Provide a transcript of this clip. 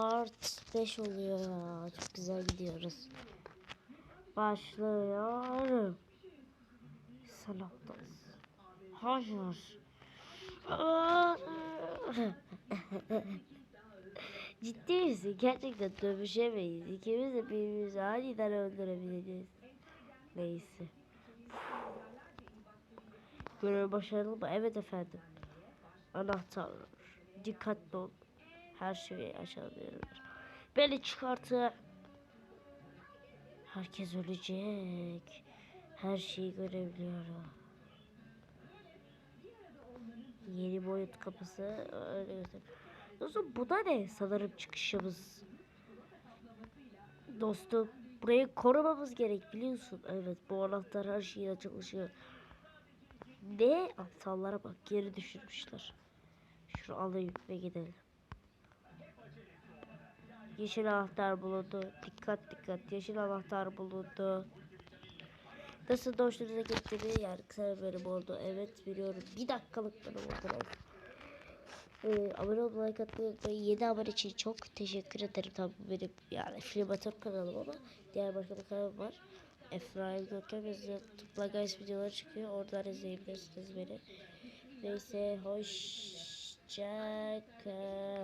part 5 oluyor ya. Çok güzel gidiyoruz. Başlıyorum. Sanattas. Hayır. Ciddi misin? Gerçekten dövüşemeyiz. İkimiz de birbirimizi aniden öldürebiliriz. Neyse. Görev başarılı mı? Evet efendim. Anahtar. Dikkatli ol. Her şeyi aşağılayabilir. Beni çıkartı. Herkes ölecek. Her şeyi görebiliyorum. Yeni boyut kapısı öyle. Dostum bu da ne? Sanırım çıkışımız. Dostum burayı korumamız gerek biliyorsun. Evet bu anahtar her şeyin açılışı. Ne? Aptallara bak geri düşürmüşler. Şunu alayım ve gidelim. Yeşil anahtar bulundu. Dikkat dikkat. Yeşil anahtar bulundu. Nasıl da hoşunuza gittiğini yani kısa bölüm oldu. Evet biliyorum. Bir dakikalık bölüm oldu. Ee, abone olmayı, like atmayı unutmayın. Yeni abone için çok teşekkür ederim. Tabii benim yani filmatör kanalım ama diğer başka bir kanalım var. Efraim Görkem yazıyor. Tıpla Guys videoları çıkıyor. Oradan izleyebilirsiniz beni. Neyse hoşça kalın.